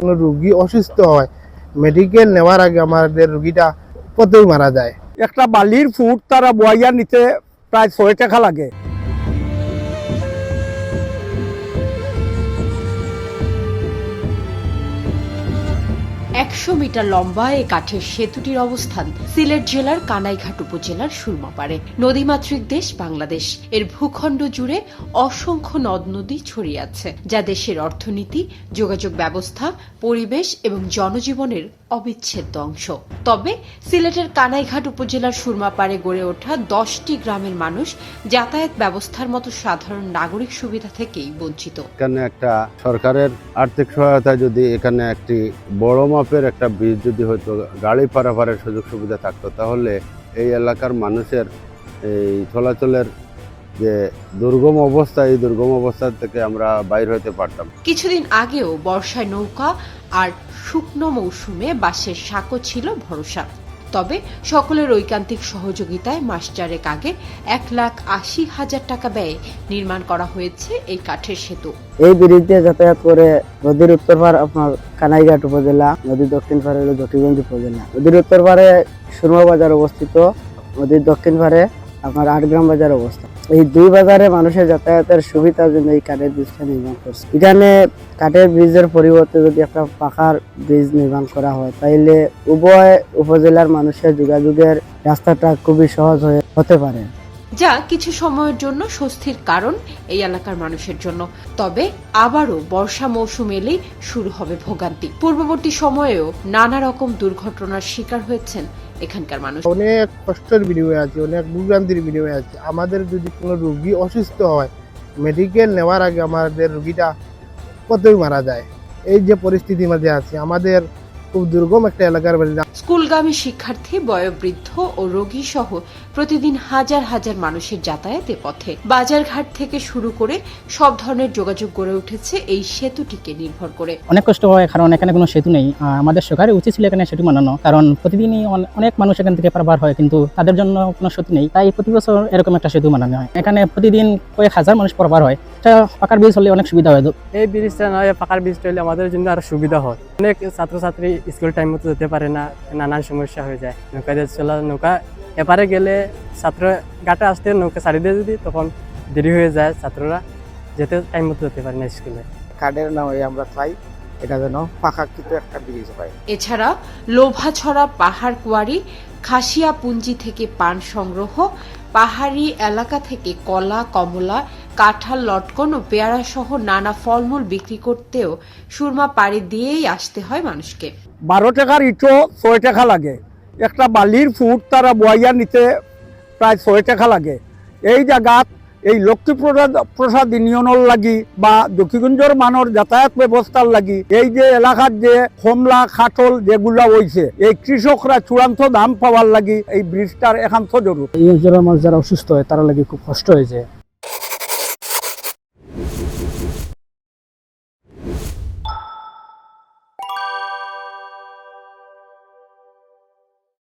কোনো রুগী অসুস্থ হয় মেডিকেল নেওয়ার আগে আমাদের রুগীটা পথেই মারা যায়। একটা বালির ফুট তারা বয়াইয়া নিতে প্রায় ছয় টাকা লাগে। একশো মিটার লম্বা এই কাঠের সেতুটির অবস্থান সিলেট জেলার কানাইঘাট উপজেলার সুরমাপাড়ে। নদীমাতৃক দেশ বাংলাদেশ। এর ভূখণ্ড জুড়ে অসংখ্য নদ নদী ছড়িয়ে আছে, যা দেশের অর্থনীতি, যোগাযোগ ব্যবস্থা, পরিবেশ এবং জনজীবনের অবিচ্ছেদ্য অংশ। তবে সিলেটের কানাইঘাট উপজেলার সুরমাপাড়ে গড়ে ওঠা দশটি গ্রামের মানুষ যাতায়াত ব্যবস্থার মতো সাধারণ নাগরিক সুবিধা থেকেই বঞ্চিত। এখানে একটা সরকারের আর্থিক সহায়তা যদি এখানে একটি বড় মাপের একটা ব্রিজ যদি হয়তো গাড়ি পারাপারের সুযোগ সুবিধা থাকতো, তাহলে এই এলাকার মানুষের এই চলাচলের যে দুর্গম অবস্থা, এই দুর্গম অবস্থা থেকে আমরা বাইর হতে পারতাম। কিছুদিন আগেও বর্ষায় নৌকা আর শুকনো মৌসুমে বাসের সাঁকো ছিল ভরসা। তবে সকলের ঐকান্তিক সহযোগিতায় মাস চারেক আগে এক লাখ আশি হাজার টাকা ব্যয়ে নির্মাণ করা হয়েছে এই কাঠের সেতু। এই ব্রিজ দিয়ে যাতায়াত করে নদীর উত্তর পার আপনার কানাইঘাট উপজেলা, নদীর দক্ষিণ পারে হলো উপজেলা। নদীর উত্তর পারে সুরমা বাজার অবস্থিত, নদীর দক্ষিণ পারে আপনার আটগ্রাম বাজার অবস্থিত। এই দুই বাজারে মানুষের যাতায়াতের সুবিধার জন্য এই কাঠের ব্রিজটা নির্মাণ করছে। এখানে কাঠের ব্রিজের পরিবর্তে যদি একটা পাখার ব্রিজ নির্মাণ করা হয়, তাইলে উভয় উপজেলার মানুষের যোগাযোগের রাস্তাটা খুবই সহজ হয়ে হতে পারে। যা কিছু সময়ের জন্য স্বস্তির কারণ এই এলাকার মানুষের জন্য। তবে আবারও বর্ষা মৌসুম এলেই শুরু হবে ভোগান্তি। পূর্ববর্তী সময়েও নানা রকম দুর্ঘটনার শিকার হয়েছেন এখানকার মানুষ। অনেক কষ্টের বিনিময়ে আছে, অনেক ভোগান্তির বিনিময়ে আছে। আমাদের যদি কোনো রুগী অসুস্থ হয় মেডিকেল নেওয়ার আগে আমাদের রুগীটা পথেই মারা যায়। এই যে পরিস্থিতির মাঝে আছে, আমাদের খুব দুর্গম একটা এলাকার বাড়ি স্কুলগামী শিক্ষার্থী বয়োবৃদ্ধ ও রোগী সহ প্রতিদিন হাজার হাজার মানুষের যাতায়াতে পথে। বাজারঘাট থেকে শুরু করে সব ধরনের যোগাযোগ গড়ে উঠেছে এই সেতুটিকে নির্ভর করে। অনেক কষ্ট হয় কারণ এখানে কোনো সেতু নেই। আমাদের সরকারের উচিত ছিল এখানে সেতু বানানো কারণ প্রতিদিনই অনেক মানুষ এখান থেকে পারাবার হয় কিন্তু তাদের জন্য কোনো সেতু নেই। তাই প্রতি বছর এরকম একটা সেতু বানানো হয়। এখানে প্রতিদিন কয়েক হাজার মানুষ পারাবার হয়। এটা পাকার ব্রিজ হলে অনেক সুবিধা হয়। এই ব্রিজটা নয় পাকার ব্রিজটা হলে আমাদের জন্য আরও সুবিধা হয়। অনেক ছাত্রছাত্রী স্কুল টাইম মতো যেতে পারে না। নানান সমস্যা হয়ে যায়। নৌকা দিয়ে চলা নৌকা এপারে গেলে ছাত্র গাটা আসতে নৌকা ছাড়ি দিয়ে যদি তখন দেরি হয়ে যায় ছাত্ররা যেতে টাইম মতো যেতে পারে না স্কুলে কাঠের নামে আমরা চাই এটা যেন পাকাকৃত একটা ব্রিজ হয়। এছাড়া লোভাছড়া পাহাড় কুয়ারি খাসিয়া পুঞ্জি থেকে পান সংগ্রহ পাহাড়ি এলাকা থেকে কলা, কমলা, কাঁঠাল, লটকন ও পেয়ারা সহ নানা ফলমূল বিক্রি করতেও সুরমা পাড়ি দিয়েই আসতে হয় মানুষকে। বারো টাকার ইটো ছয় টাকা লাগে। একটা বালির ফুট তারা বয়াইয়া নিতে প্রায় ছয় টাকা লাগে। এই জায়গাত এই লক্ষ্মী প্রসাদ ইউনিয়নের লাগি বা দক্ষিণগঞ্জের মানর যাতায়াত ব্যবস্থার লাগি, এই যে এলাকার যে কমলা খাটল যেগুলা হয়েছে এই কৃষকরা চূড়ান্ত দাম পাওয়ার লাগি এই ব্রিজটার একান্ত জরুরি। এই অঞ্চলের মানুষ যারা অসুস্থ হয়, তারা লাগি খুব কষ্ট হয়েছে